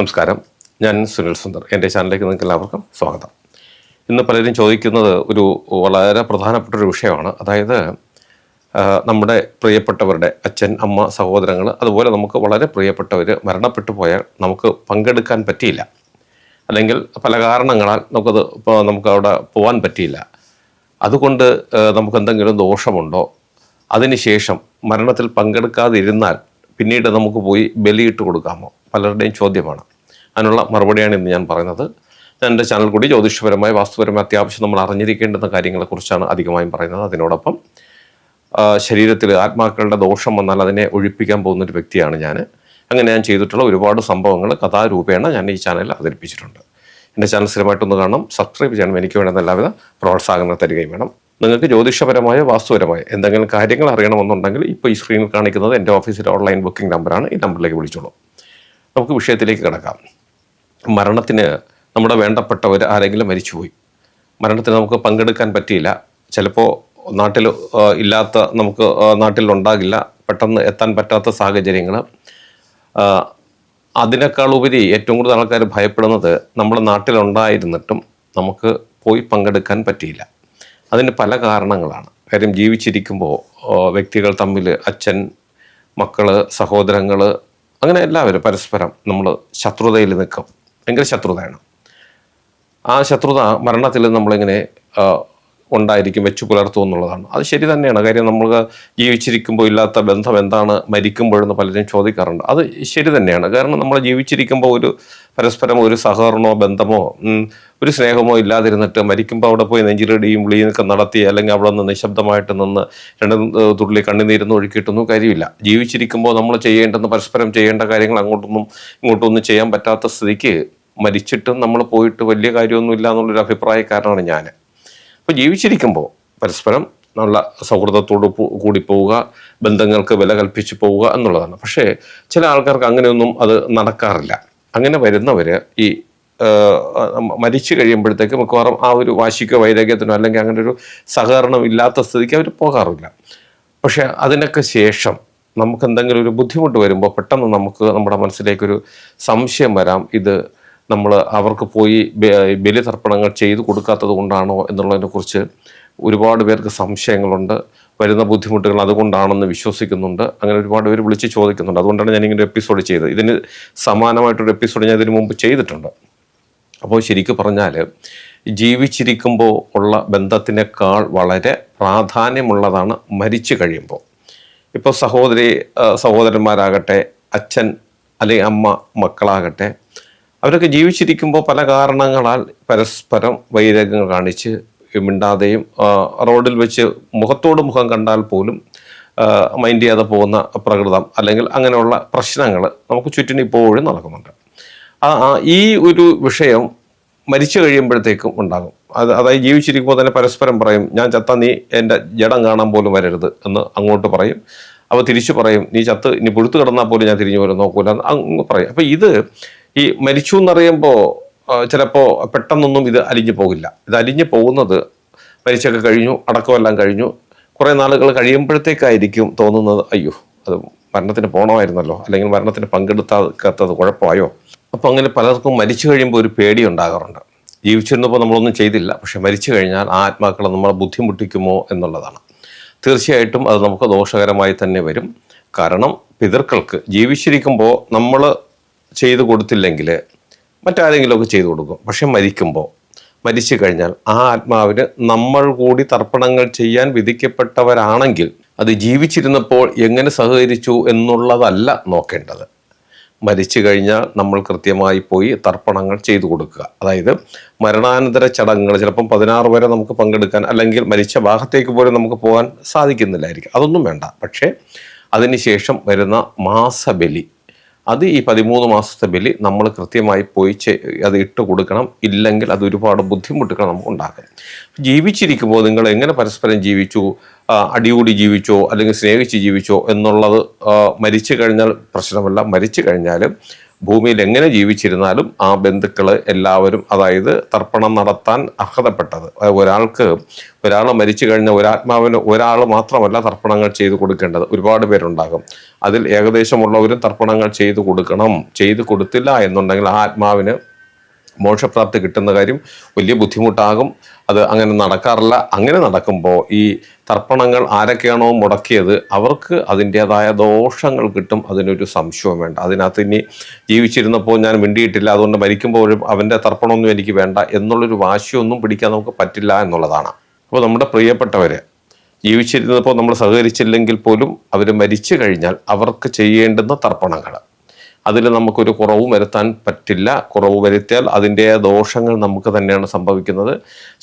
നമസ്കാരം. ഞാൻ സുനിൽ സുന്ദർ. എന്റെ ചാനലിലേക്ക് നിങ്ങൾക്ക് എല്ലാവർക്കും സ്വാഗതം. ഇന്ന് പലരും ചോദിക്കുന്നത് ഒരു വളരെ പ്രധാനപ്പെട്ട ഒരു വിഷയമാണ്. അതായത് നമ്മുടെ പ്രിയപ്പെട്ടവരുടെ അച്ഛൻ അമ്മ സഹോദരങ്ങൾ അതുപോലെ നമുക്ക് വളരെ പ്രിയപ്പെട്ടവർ മരണപ്പെട്ടു പോയാൽ നമുക്ക് പങ്കെടുക്കാൻ പറ്റിയില്ല. അല്ലെങ്കിൽ പല കാരണങ്ങളാൽ നമുക്കത് ഇപ്പോൾ നമുക്ക് അവിടെ പോകാൻ പറ്റിയില്ല. അതുകൊണ്ട് നമുക്ക് എന്തെങ്കിലും ദോഷമുണ്ടോ? അതിനുശേഷം മരണത്തിൽ പങ്കെടുക്കാതിരുന്നാൽ പിന്നീട് നമുക്ക് പോയി ബലിയിട്ട് കൊടുക്കാമോ? പലരുടെയും ചോദ്യമാണ്. അതിനുള്ള മറുപടിയാണ് ഇന്ന് ഞാൻ പറയുന്നത്. ഞാൻ എന്റെ ചാനൽ കൂടി ജ്യോതിഷപരമായ വാസ്തുപരമായ അത്യാവശ്യം നമ്മൾ അറിഞ്ഞിരിക്കേണ്ടുന്ന കാര്യങ്ങളെക്കുറിച്ചാണ് അധികമായും പറയുന്നത്. അതിനോടൊപ്പം ശരീരത്തിൽ ആത്മാക്കളുടെ ദോഷം വന്നാൽ അതിനെ ഒഴിപ്പിക്കാൻ പോകുന്നൊരു വ്യക്തിയാണ് ഞാൻ. അങ്ങനെ ഞാൻ ചെയ്തിട്ടുള്ള ഒരുപാട് സംഭവങ്ങൾ കഥാരൂപേണ ഞാൻ ഈ ചാനലിൽ അവതരിപ്പിച്ചിട്ടുണ്ട്. എന്റെ ചാനൽ സ്ഥിരമായിട്ടൊന്ന് കാണണം. സബ്സ്ക്രൈബ് ചെയ്യണം. എനിക്ക് വേണ്ടുന്ന എല്ലാവിധ പ്രോത്സാഹനം തരികയും വേണം. നിങ്ങൾക്ക് ജ്യോതിഷപരമായ വാസ്തുപരമായ എന്തെങ്കിലും കാര്യങ്ങൾ അറിയണമെന്നുണ്ടെങ്കിൽ ഇപ്പോൾ ഈ സ്ക്രീനിൽ കാണിക്കുന്നത് എന്റെ ഓഫീസിലെ ഓൺലൈൻ ബുക്കിംഗ് നമ്പറാണ് ഈ നമ്പറിലേക്ക് വിളിച്ചോളൂ. നമുക്ക് വിഷയത്തിലേക്ക് കിടക്കാം. മരണത്തിന് നമ്മുടെ വേണ്ടപ്പെട്ടവർ ആരെങ്കിലും മരിച്ചുപോയി. മരണത്തിന് നമുക്ക് പങ്കെടുക്കാൻ പറ്റിയില്ല. ചിലപ്പോൾ നാട്ടിൽ ഇല്ലാത്ത നമുക്ക് നാട്ടിലുണ്ടാകില്ല പെട്ടെന്ന് എത്താൻ പറ്റാത്ത സാഹചര്യങ്ങൾ അതിനേക്കാൾ ഉപരി ഏറ്റവും കൂടുതൽ ആൾക്കാർ ഭയപ്പെടുന്നത് നമ്മുടെ നാട്ടിലുണ്ടായിരുന്നിട്ടും നമുക്ക് പോയി പങ്കെടുക്കാൻ പറ്റിയില്ല. അതിന് പല കാരണങ്ങളാണ്. കാര്യം ജീവിച്ചിരിക്കുമ്പോൾ വ്യക്തികൾ തമ്മിൽ അച്ഛൻ മക്കൾ സഹോദരങ്ങൾ അങ്ങനെ എല്ലാവരും പരസ്പരം നമ്മൾ ശത്രുതയിൽ നിൽക്കും. ഭയങ്കര ശത്രുതയാണ്. ആ ശത്രുത മരണത്തിൽ നമ്മളിങ്ങനെ ഉണ്ടായിരിക്കും വെച്ചു പുലർത്തും എന്നുള്ളതാണ്. അത് ശരി തന്നെയാണ്. കാര്യം നമ്മൾ ജീവിച്ചിരിക്കുമ്പോൾ ഇല്ലാത്ത ബന്ധം എന്താണ് മരിക്കുമ്പോഴെന്ന് പലരും ചോദിക്കാറുണ്ട്. അത് ശരി തന്നെയാണ്. കാരണം നമ്മൾ ജീവിച്ചിരിക്കുമ്പോൾ ഒരു പരസ്പരം ഒരു സഹകരണമോ ബന്ധമോ ഒരു സ്നേഹമോ ഇല്ലാതിരുന്നിട്ട് മരിക്കുമ്പോൾ അവിടെ പോയി നെഞ്ചിലടിയും വിളിയൊക്കെ നടത്തി അല്ലെങ്കിൽ അവിടെ നിന്ന് നിശബ്ദമായിട്ട് നിന്ന് രണ്ട് തുള്ളി കണ്ണുനീരുന്ന് ഒഴുക്കിയിട്ടൊന്നും കാര്യമില്ല. ജീവിച്ചിരിക്കുമ്പോൾ നമ്മൾ ചെയ്യേണ്ടെന്ന് പരസ്പരം ചെയ്യേണ്ട കാര്യങ്ങൾ അങ്ങോട്ടൊന്നും ഇങ്ങോട്ടൊന്നും ചെയ്യാൻ പറ്റാത്ത സ്ഥിതിക്ക് മരിച്ചിട്ടും നമ്മൾ പോയിട്ട് വലിയ കാര്യമൊന്നും ഇല്ല എന്നുള്ളൊരു അഭിപ്രായക്കാരനാണ് ഞാൻ. അപ്പോൾ ജീവിച്ചിരിക്കുമ്പോൾ പരസ്പരം നല്ല സൗഹൃദത്തോട് കൂടി പോവുക ബന്ധങ്ങൾക്ക് വില കൽപ്പിച്ച് പോവുക എന്നുള്ളതാണ്. പക്ഷേ ചില ആൾക്കാർക്ക് അങ്ങനെയൊന്നും അത് നടക്കാറില്ല. അങ്ങനെ വരുന്നവർ ഈ മരിച്ചു കഴിയുമ്പോഴത്തേക്ക് മിക്കവാറും ആ ഒരു വാശിക്കോ വൈരാഗ്യത്തിനോ അല്ലെങ്കിൽ അങ്ങനെ ഒരു സഹകരണം ഇല്ലാത്ത സ്ഥിതിക്ക് അവർ പോകാറില്ല. പക്ഷേ അതിനൊക്കെ ശേഷം നമുക്ക് എന്തെങ്കിലും ഒരു ബുദ്ധിമുട്ട് വരുമ്പോൾ പെട്ടെന്ന് നമുക്ക് നമ്മുടെ മനസ്സിലേക്കൊരു സംശയം വരാം. ഇത് നമ്മൾ അവർക്ക് പോയി ബലി ബലിതർപ്പണങ്ങൾ ചെയ്തു കൊടുക്കാത്തത് കൊണ്ടാണോ എന്നുള്ളതിനെക്കുറിച്ച് ഒരുപാട് പേർക്ക് സംശയങ്ങളുണ്ട്. വരുന്ന ബുദ്ധിമുട്ടുകൾ അതുകൊണ്ടാണെന്ന് വിശ്വസിക്കുന്നുണ്ട്. അങ്ങനെ ഒരുപാട് പേര് വിളിച്ച് ചോദിക്കുന്നുണ്ട്. അതുകൊണ്ടാണ് ഞാൻ ഇങ്ങനെ എപ്പിസോഡ് ചെയ്തത്. ഇതിന് സമാനമായിട്ടൊരു എപ്പിസോഡ് ഞാൻ ഇതിനു മുമ്പ് ചെയ്തിട്ടുണ്ട്. അപ്പോൾ ശരിക്കും പറഞ്ഞാൽ ജീവിച്ചിരിക്കുമ്പോൾ ഉള്ള ബന്ധത്തിനേക്കാൾ വളരെ പ്രാധാന്യമുള്ളതാണ് മരിച്ചു കഴിയുമ്പോൾ. ഇപ്പോൾ സഹോദരി സഹോദരന്മാരാകട്ടെ അച്ഛൻ അല്ലെങ്കിൽ അമ്മ മക്കളാകട്ടെ അവരൊക്കെ ജീവിച്ചിരിക്കുമ്പോൾ പല കാരണങ്ങളാൽ പരസ്പരം വൈരാഗ്യങ്ങൾ കാണിച്ച് മിണ്ടാതെയും റോഡിൽ വെച്ച് മുഖത്തോട് മുഖം കണ്ടാൽ പോലും മൈൻഡ് ചെയ്യാതെ പോകുന്ന പ്രകൃതം അല്ലെങ്കിൽ അങ്ങനെയുള്ള പ്രശ്നങ്ങൾ നമുക്ക് ചുറ്റിനും ഇപ്പോഴും നടക്കുന്നുണ്ട്. ഈ ഒരു വിഷയം മരിച്ചു കഴിയുമ്പോഴത്തേക്കും ഉണ്ടാകും. അത് അതായത് ജീവിച്ചിരിക്കുമ്പോൾ തന്നെ പരസ്പരം പറയും ഞാൻ ചത്ത നീ എന്റെ ജഡം കാണാൻ പോലും വരരുത് എന്ന് അങ്ങോട്ട് പറയും. അപ്പോൾ തിരിച്ചു പറയും നീ ചത്ത് ഇനി പുഴുത്ത് കിടന്നാൽ പോലും ഞാൻ തിരിഞ്ഞു പോലും നോക്കൂല അങ്ങ് പറയും. അപ്പോൾ ഇത് ഈ മരിച്ചു എന്നറിയുമ്പോൾ ചിലപ്പോൾ പെട്ടെന്നൊന്നും ഇത് അലിഞ്ഞു പോകില്ല. ഇത് അലിഞ്ഞു പോകുന്നത് പരിശൊക്കെ കഴിഞ്ഞു അടക്കമെല്ലാം കഴിഞ്ഞു. കുറേ നാളുകൾ കഴിയുമ്പോഴത്തേക്കായിരിക്കും തോന്നുന്നത് അയ്യോ അത് മരണത്തിന് പോകണമായിരുന്നല്ലോ അല്ലെങ്കിൽ മരണത്തിന് പങ്കെടുത്താക്കാത്തത് കുഴപ്പമായോ? അപ്പോൾ അങ്ങനെ പലർക്കും മരിച്ചു കഴിയുമ്പോൾ ഒരു പേടി ഉണ്ടാകാറുണ്ട്. ജീവിച്ചിരുന്നപ്പോൾ നമ്മളൊന്നും ചെയ്തില്ല പക്ഷെ മരിച്ചു കഴിഞ്ഞാൽ ആ ആത്മാക്കളെ നമ്മളെ ബുദ്ധിമുട്ടിക്കുമോ എന്നുള്ളതാണ്. തീർച്ചയായിട്ടും അത് നമുക്ക് ദോഷകരമായി തന്നെ വരും. കാരണം പിതൃക്കൾക്ക് ജീവിച്ചിരിക്കുമ്പോൾ നമ്മൾ ചെയ്തു കൊടുത്തില്ലെങ്കിൽ മറ്റാരെങ്കിലുമൊക്കെ ചെയ്തു കൊടുക്കും. പക്ഷെ മരിക്കുമ്പോൾ മരിച്ചു കഴിഞ്ഞാൽ ആ ആത്മാവിന് നമ്മൾ കൂടി തർപ്പണങ്ങൾ ചെയ്യാൻ വിധിക്കപ്പെട്ടവരാണെങ്കിൽ അത് ജീവിച്ചിരുന്നപ്പോൾ എങ്ങനെ സഹകരിച്ചു എന്നുള്ളതല്ല നോക്കേണ്ടത്. മരിച്ചു കഴിഞ്ഞാൽ നമ്മൾ കൃത്യമായി പോയി തർപ്പണങ്ങൾ ചെയ്തു കൊടുക്കുക. അതായത് മരണാനന്തര ചടങ്ങുകൾ ചിലപ്പം പതിനാറ് വരെ നമുക്ക് പങ്കെടുക്കാൻ അല്ലെങ്കിൽ മരിച്ച ഭാഗത്തേക്ക് പോലും നമുക്ക് പോകാൻ സാധിക്കുന്നില്ലായിരിക്കും. അതൊന്നും വേണ്ട. പക്ഷേ അതിനുശേഷം വരുന്ന മാസബലി അത് ഈ പതിമൂന്ന് മാസത്തെ ബലി നമ്മൾ കൃത്യമായി പോയി അത് ഇട്ട് കൊടുക്കണം. ഇല്ലെങ്കിൽ അത് ഒരുപാട് ബുദ്ധിമുട്ടുകൾ നമുക്ക് ഉണ്ടാക്കും. ജീവിച്ചിരിക്കുമ്പോൾ നിങ്ങൾ എങ്ങനെ പരസ്പരം ജീവിച്ചു? അടികൂടി ജീവിച്ചോ? അല്ലെങ്കിൽ സ്നേഹിച്ച് ജീവിച്ചോ? എന്നുള്ളത് മരിച്ചു കഴിഞ്ഞാൽ പ്രശ്നമല്ല. മരിച്ചു കഴിഞ്ഞാൽ ഭൂമിയിൽ എങ്ങനെ ജീവിച്ചിരുന്നാലും ആ ബന്ധുക്കൾ എല്ലാവരും അതായത് തർപ്പണം നടത്താൻ അർഹതപ്പെട്ടത്. ഒരാൾക്ക് ഒരാൾ മരിച്ചു കഴിഞ്ഞ ഒരാത്മാവിന് ഒരാൾ മാത്രമല്ല തർപ്പണങ്ങൾ ചെയ്തു കൊടുക്കേണ്ടത്. ഒരുപാട് പേരുണ്ടാകും. അതിൽ ഏകദേശമുള്ളവരും തർപ്പണങ്ങൾ ചെയ്തു കൊടുക്കണം ചെയ്തു കൊടുത്തില്ല എന്നുണ്ടെങ്കിൽ ആ ആത്മാവിന് മോക്ഷപ്രാപ്തി കിട്ടുന്ന കാര്യം വലിയ ബുദ്ധിമുട്ടാകും. അത് അങ്ങനെ നടക്കാറില്ല. അങ്ങനെ നടക്കുമ്പോൾ ഈ തർപ്പണങ്ങൾ ആരൊക്കെയാണോ മുടക്കിയത് അവർക്ക് അതിന്റേതായ ദോഷങ്ങൾ കിട്ടും. അതിനൊരു സംശയവും വേണ്ട. അതിനകത്ത് ഇനി ജീവിച്ചിരുന്നപ്പോൾ ഞാൻ മിണ്ടിയിട്ടില്ല. അതുകൊണ്ട് മരിക്കുമ്പോഴും അവന്റെ തർപ്പണമൊന്നും എനിക്ക് വേണ്ട എന്നുള്ളൊരു വാശിയൊന്നും പിടിക്കാൻ നമുക്ക് പറ്റില്ല എന്നുള്ളതാണ്. അപ്പോൾ നമ്മുടെ പ്രിയപ്പെട്ടവർ ജീവിച്ചിരുന്നപ്പോൾ നമ്മൾ സഹകരിച്ചില്ലെങ്കിൽ പോലും അവർ മരിച്ചു കഴിഞ്ഞാൽ അവർക്ക് ചെയ്യേണ്ടുന്ന തർപ്പണങ്ങൾ. അതിൽ നമുക്കൊരു കുറവും വരുത്താൻ പറ്റില്ല കുറവ് വരുത്തിയാൽ അതിന്റെ ദോഷങ്ങൾ നമുക്ക് തന്നെയാണ് സംഭവിക്കുന്നത്.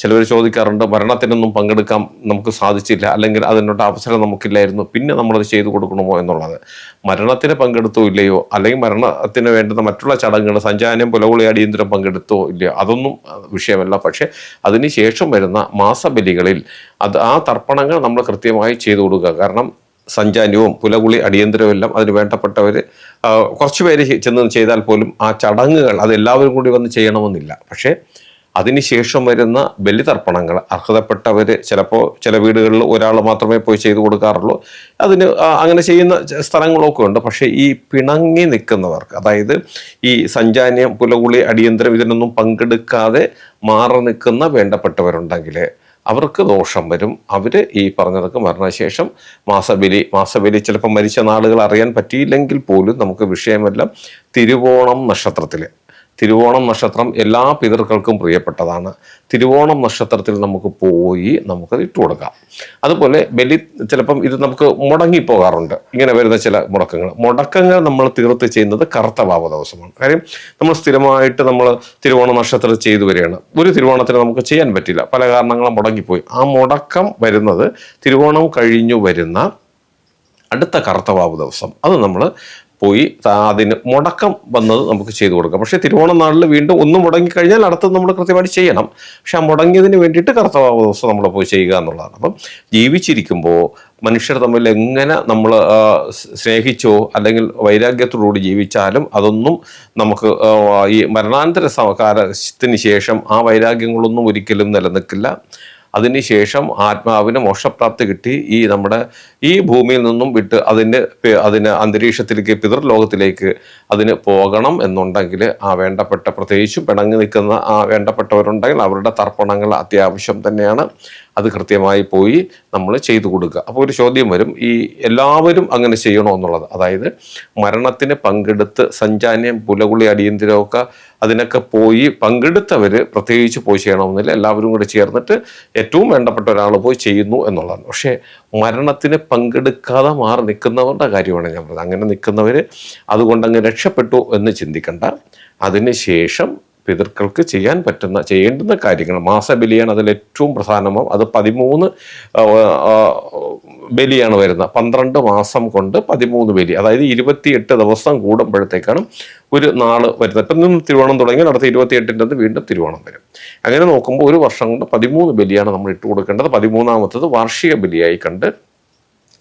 ചിലവർ ചോദിക്കാറുണ്ട് മരണത്തിനൊന്നും പങ്കെടുക്കാൻ നമുക്ക് സാധിച്ചില്ല. അല്ലെങ്കിൽ അതിനുള്ള അവസരം നമുക്കില്ലായിരുന്നു. പിന്നെ നമ്മളത് ചെയ്തു കൊടുക്കണമോ എന്നുള്ളത്. മരണത്തിന് പങ്കെടുത്തോ ഇല്ലയോ? അല്ലെങ്കിൽ മരണത്തിന് വേണ്ടുന്ന മറ്റുള്ള ചടങ്ങുകൾ സഞ്ചാരം പുലകുളി അടിയന്തരം പങ്കെടുത്തോ ഇല്ലയോ? അതൊന്നും വിഷയമല്ല. പക്ഷേ അതിനുശേഷം വരുന്ന മാസബലികളിൽ അത് ആ തർപ്പണങ്ങൾ നമ്മൾ കൃത്യമായി ചെയ്തു കൊടുക്കുക. കാരണം സഞ്ചാനവും പുലകുളി അടിയന്തരവും എല്ലാം അതിന് വേണ്ടപ്പെട്ടവർ കുറച്ച് പേര് ചെന്ന് ചെയ്താൽ പോലും ആ ചടങ്ങുകൾ അത് എല്ലാവരും കൂടി വന്ന് ചെയ്യണമെന്നില്ല. പക്ഷേ അതിനുശേഷം വരുന്ന ബലിതർപ്പണങ്ങൾ അർഹതപ്പെട്ടവർ ചിലപ്പോൾ ചില വീടുകളിൽ ഒരാൾ മാത്രമേ പോയി ചെയ്തു കൊടുക്കാറുള്ളൂ. അതിന് അങ്ങനെ ചെയ്യുന്ന സ്ഥലങ്ങളൊക്കെ ഉണ്ട്. പക്ഷേ ഈ പിണങ്ങി നിൽക്കുന്നവർക്ക് അതായത് ഈ സഞ്ചാന്യം പുലകുളി അടിയന്തരം ഇതിനൊന്നും പങ്കെടുക്കാതെ മാറി നിൽക്കുന്ന വേണ്ടപ്പെട്ടവരുണ്ടെങ്കിൽ അവർക്ക് ദോഷം വരും. അവർ ഈ പറഞ്ഞതൊക്കെ മരണശേഷം മാസബലി മാസബലി ചിലപ്പോൾ മരിച്ച നാളുകൾ അറിയാൻ പറ്റിയില്ലെങ്കിൽ പോലും നമുക്ക് വിഷയമെല്ലാം തിരുവോണം നക്ഷത്രത്തിൽ തിരുവോണം നക്ഷത്രം എല്ലാ പിതൃക്കൾക്കും പ്രിയപ്പെട്ടതാണ്. തിരുവോണം നക്ഷത്രത്തിൽ നമുക്ക് പോയി നമുക്ക് ഇട്ട് കൊടുക്കാം. അതുപോലെ ബലി ചിലപ്പം ഇത് നമുക്ക് മുടങ്ങി പോകാറുണ്ട് ഇങ്ങനെ വരുന്ന ചില മുടക്കങ്ങൾ. മുടക്കങ്ങൾ നമ്മൾ തീർത്ത് ചെയ്യുന്നത് കറുത്ത വാവ ദിവസമാണ്. കാര്യം നമ്മൾ സ്ഥിരമായിട്ട് നമ്മൾ തിരുവോണ നക്ഷത്രത്തിൽ ചെയ്തു വരികയാണ്. ഒരു തിരുവോണത്തിന് നമുക്ക് ചെയ്യാൻ പറ്റില്ല. പല കാരണങ്ങളും മുടങ്ങിപ്പോയി. ആ മുടക്കം വരുന്നത് തിരുവോണം കഴിഞ്ഞു വരുന്ന അടുത്ത കറുത്തവാവ് ദിവസം. അത് നമ്മൾ പോയി അതിന് മുടക്കം വന്നത് നമുക്ക് ചെയ്തു കൊടുക്കാം. പക്ഷേ തിരുവോണം നാളിൽ വീണ്ടും ഒന്ന് മുടങ്ങിക്കഴിഞ്ഞാൽ അടുത്തത് നമ്മൾ കൃത്യമായിട്ട് ചെയ്യണം. പക്ഷെ ആ മുടങ്ങിയതിന് വേണ്ടിയിട്ട് കർത്തവ ദിവസം നമ്മൾ പോയി ചെയ്യുക എന്നുള്ളതാണ്. അപ്പം ജീവിച്ചിരിക്കുമ്പോൾ മനുഷ്യർ തമ്മിൽ എങ്ങനെ നമ്മൾ സ്നേഹിച്ചോ അല്ലെങ്കിൽ വൈരാഗ്യത്തോടുകൂടി ജീവിച്ചാലും അതൊന്നും നമുക്ക് ഈ മരണാന്തര സമകാലത്തിന് കാലത്തിന് ശേഷം ആ വൈരാഗ്യങ്ങളൊന്നും ഒരിക്കലും നിലനിൽക്കില്ല. അതിനുശേഷം ആത്മാവിന് മോക്ഷപ്രാപ്തി കിട്ടി ഈ നമ്മുടെ ഈ ഭൂമിയിൽ നിന്നും വിട്ട് അതിന്റെ അതിന് അന്തരീക്ഷത്തിലേക്ക് പിതൃലോകത്തിലേക്ക് അതിന് പോകണം എന്നുണ്ടെങ്കിൽ ആ വേണ്ടപ്പെട്ട പ്രത്യേകിച്ചും പിണങ്ങി നിൽക്കുന്ന ആ വേണ്ടപ്പെട്ടവരുണ്ടെങ്കിൽ അവരുടെ തർപ്പണങ്ങൾ അത്യാവശ്യം തന്നെയാണ്. അത് കൃത്യമായി പോയി നമ്മൾ ചെയ്തു കൊടുക്കുക. അപ്പോൾ ഒരു ചോദ്യം വരും. ഈ എല്ലാവരും അങ്ങനെ ചെയ്യണോ എന്നുള്ളത്? അതായത് മരണത്തിന് പങ്കെടുത്ത് സഞ്ചാന്യം പുലകുളി അടിയന്തിരമൊക്കെ അതിനൊക്കെ പോയി പങ്കെടുത്തവർ പ്രത്യേകിച്ച് പോയി ചെയ്യണമെന്നില്ല. എല്ലാവരും കൂടി ചേർന്നിട്ട് ഏറ്റവും വേണ്ടപ്പെട്ട ഒരാൾ പോയി ചെയ്യുന്നു എന്നുള്ളതാണ്. പക്ഷേ മരണത്തിന് പങ്കെടുക്കാതെ മാറി നിൽക്കുന്നവരുടെ കാര്യമാണ് ഞാൻ പറഞ്ഞത്. അങ്ങനെ നിൽക്കുന്നവർ അതുകൊണ്ട് അങ്ങ് രക്ഷപ്പെട്ടു എന്ന് ചിന്തിക്കണ്ട. അതിനുശേഷം പിതൃക്കൾക്ക് ചെയ്യാൻ പറ്റുന്ന ചെയ്യേണ്ടുന്ന കാര്യങ്ങൾ. മാസബലിയാണ് അതിൽ ഏറ്റവും പ്രധാനമാണ് അത് പതിമൂന്ന് ബലിയാണ് വരുന്നത് പന്ത്രണ്ട് മാസം കൊണ്ട് പതിമൂന്ന് ബലി. അതായത് ഇരുപത്തിയെട്ട് ദിവസം കൂടുമ്പോഴത്തേക്കാണ് ഒരു നാൾ വരുന്നത്. ഇപ്പം നിന്ന് തിരുവോണം തുടങ്ങി അടുത്ത ഇരുപത്തിയെട്ടിന്റെ വീണ്ടും തിരുവോണം വരും. അങ്ങനെ നോക്കുമ്പോൾ ഒരു വർഷം കൊണ്ട് പതിമൂന്ന് ബലിയാണ് നമ്മൾ ഇട്ട് കൊടുക്കേണ്ടത് പതിമൂന്നാമത്തത് വാർഷിക ബലിയായി കണ്ട്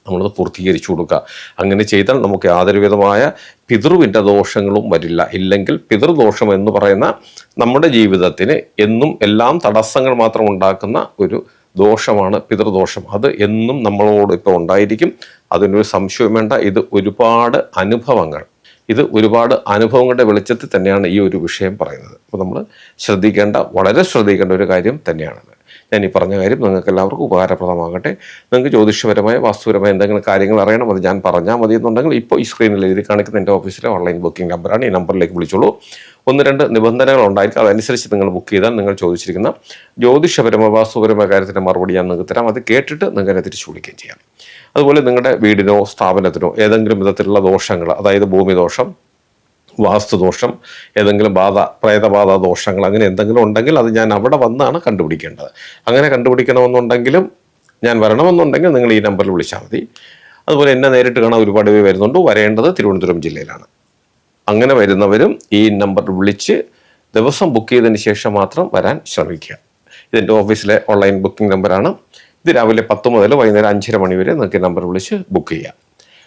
നമ്മളത് പൂർത്തീകരിച്ചു കൊടുക്കുക. അങ്ങനെ ചെയ്താൽ നമുക്ക് യാതൊരുവിധമായ പിതൃവിന്റെ ദോഷങ്ങളും വരില്ല. ഇല്ലെങ്കിൽ പിതൃദോഷം എന്ന് പറയുന്ന നമ്മുടെ ജീവിതത്തിന് എന്നും എല്ലാം തടസ്സങ്ങൾ മാത്രം ഉണ്ടാക്കുന്ന ഒരു ദോഷമാണ് പിതൃദോഷം. അത് എന്നും നമ്മളോട് ഇപ്പോൾ ഉണ്ടായിരിക്കും. അതിനൊരു സംശയം വേണ്ട. ഇത് ഒരുപാട് അനുഭവങ്ങൾ. ഇത് ഒരുപാട് അനുഭവങ്ങളുടെ വെളിച്ചത്തിൽ തന്നെയാണ് ഈ ഒരു വിഷയം പറയുന്നത്. അപ്പോൾ നമ്മൾ ശ്രദ്ധിക്കേണ്ട വളരെ ശ്രദ്ധിക്കേണ്ട ഒരു കാര്യം തന്നെയാണത്. ഞാൻ ഈ പറഞ്ഞ കാര്യം നിങ്ങൾക്ക് എല്ലാവർക്കും ഉപകാരപ്രദമാകട്ടെ. നിങ്ങൾക്ക് ജ്യോതിഷപരമായ വാസ്തുപരമായ എന്തെങ്കിലും കാര്യങ്ങൾ അറിയണം അത് ഞാൻ പറഞ്ഞാൽ മതി എന്നുണ്ടെങ്കിൽ ഇപ്പോൾ ഈ സ്ക്രീനിൽ എഴുതി കാണിക്കുന്ന എന്റെ ഓഫീസിലെ ഓൺലൈൻ ബുക്കിംഗ് നമ്പറാണ് ഈ നമ്പറിലേക്ക് വിളിച്ചോളൂ. ഒന്ന് രണ്ട് നിബന്ധനകൾ ഉണ്ടായിരിക്കും. അതനുസരിച്ച് നിങ്ങൾ ബുക്ക് ചെയ്താൽ നിങ്ങൾ ചോദിച്ചിരിക്കുന്ന ജ്യോതിഷപരമായ വാസ്തുപരമായ കാര്യത്തിന്റെ മറുപടി ഞാൻ നിങ്ങൾക്ക് തരാം. അത് കേട്ടിട്ട് നിങ്ങൾ എന്നെ തിരിച്ചു വിളിക്കുകയും ചെയ്യാം. അതുപോലെ നിങ്ങളുടെ വീടിനോ സ്ഥാപനത്തിനോ ഏതെങ്കിലും വിധത്തിലുള്ള ദോഷങ്ങൾ അതായത് ഭൂമിദോഷം വാസ്തുദോഷം ഏതെങ്കിലും ബാധ പ്രേതബാധ ദോഷങ്ങൾ അങ്ങനെ എന്തെങ്കിലും ഉണ്ടെങ്കിൽ അത് ഞാൻ അവിടെ വന്നാണ് കണ്ടുപിടിക്കേണ്ടത്. അങ്ങനെ കണ്ടുപിടിക്കണമെന്നുണ്ടെങ്കിലും ഞാൻ വരണമെന്നുണ്ടെങ്കിൽ നിങ്ങൾ ഈ നമ്പറിൽ വിളിച്ചാൽ മതി. അതുപോലെ എന്നെ നേരിട്ട് കാണാൻ ഒരുപാട് പേര് വരുന്നുണ്ട്. വരേണ്ടത് തിരുവനന്തപുരം ജില്ലയിലാണ്. അങ്ങനെ വരുന്നവരും ഈ നമ്പറിൽ വിളിച്ച് ദിവസം ബുക്ക് ചെയ്തതിന് ശേഷം മാത്രം വരാൻ ശ്രമിക്കുക. ഇതെന്റെ ഓഫീസിലെ ഓൺലൈൻ ബുക്കിംഗ് നമ്പറാണ്. ഇത് രാവിലെ പത്ത് മുതൽ വൈകുന്നേരം അഞ്ചര മണി വരെ നിങ്ങൾക്ക് നമ്പർ വിളിച്ച് ബുക്ക് ചെയ്യാം.